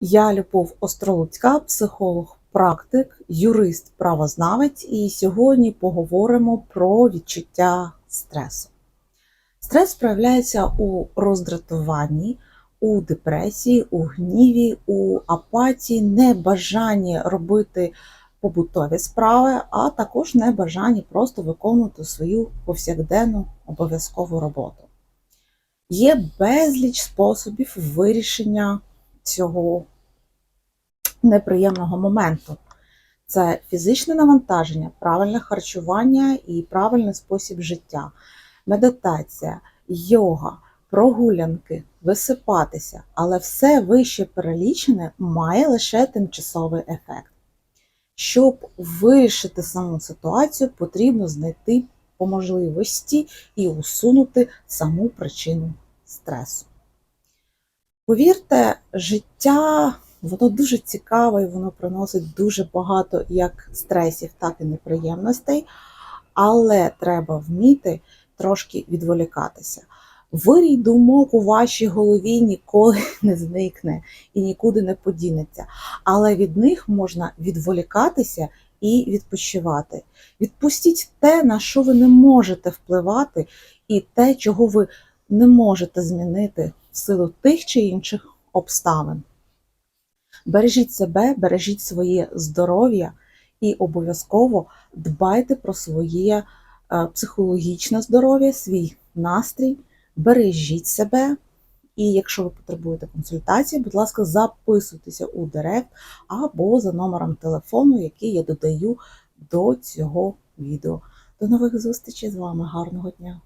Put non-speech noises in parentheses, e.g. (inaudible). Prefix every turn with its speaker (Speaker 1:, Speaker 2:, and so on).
Speaker 1: Я Любов Остролуцька, психолог, практик, юрист, правознавець, і сьогодні поговоримо про відчуття стресу. Стрес проявляється у роздратуванні, у депресії, у гніві, у апатії, небажанні робити побутові справи, а також небажанні просто виконувати свою повсякденну обов'язкову роботу. Є безліч способів вирішення цього неприємного моменту. Це фізичне навантаження, правильне харчування і правильний спосіб життя, медитація, йога, прогулянки, висипатися, але все вище перелічене має лише тимчасовий ефект. Щоб вирішити саму ситуацію, потрібно знайти по можливості і усунути саму причину стресу. Повірте, життя воно дуже цікаве і воно приносить дуже багато як стресів, так і неприємностей, але треба вміти трошки відволікатися. Вирій думок у вашій голові ніколи (laughs) не зникне і нікуди не подінеться, але від них можна відволікатися і відпочивати. Відпустіть те, на що ви не можете впливати, і те, чого ви не можете змінити в силу тих чи інших обставин. Бережіть себе, бережіть своє здоров'я і обов'язково дбайте про своє е, психологічне здоров'я, свій настрій, бережіть себе. І якщо ви потребуєте консультації, будь ласка, записуйтеся у директ або за номером телефону, який я додаю до цього відео. До нових зустрічей з вами. Гарного дня!